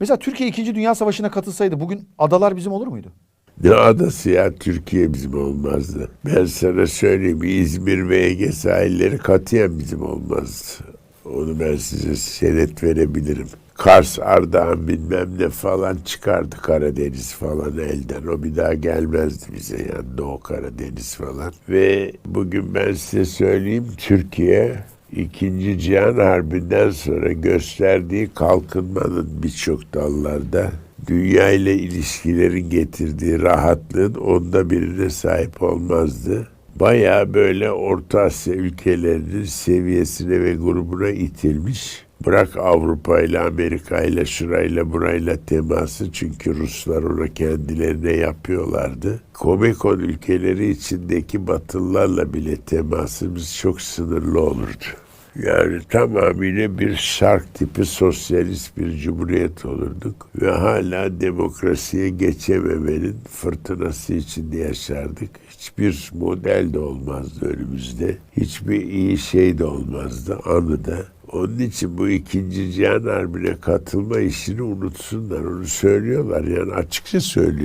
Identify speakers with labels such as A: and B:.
A: Mesela Türkiye 2. Dünya Savaşı'na katılsaydı bugün adalar bizim olur muydu?
B: Ne adası ya Türkiye bizim olmazdı. Ben sana söyleyeyim İzmir ve Ege sahilleri katiyen bizim olmazdı. Onu ben size senet verebilirim. Kars, Ardahan bilmem ne falan çıkardı Karadeniz falan elden. O bir daha gelmezdi bize yani Doğu Karadeniz falan. Ve bugün ben size söyleyeyim Türkiye İkinci Cihan Harbi'nden sonra gösterdiği kalkınmanın birçok dallarda dünya ile ilişkilerin getirdiği rahatlığın onda birine sahip olmazdı. Bayağı böyle Orta Asya ülkelerinin seviyesine ve grubuna itilmiş. Bırak Avrupa ile Amerika ile şurayla burayla teması çünkü Ruslar ona kendilerine yapıyorlardı. Komekon ülkeleri içindeki batılılarla bile temasımız çok sınırlı olurdu. Yani tamamıyla bir şark tipi sosyalist bir cumhuriyet olurduk ve hala demokrasiye geçememenin fırtınası içinde yaşardık. Hiçbir model de olmazdı önümüzde. Hiçbir iyi şey de olmazdı anıda. Onun için bu ikinci Cihan Harbi'ne katılma işini unutsunlar. Onu söylüyorlar yani açıkça söylüyor.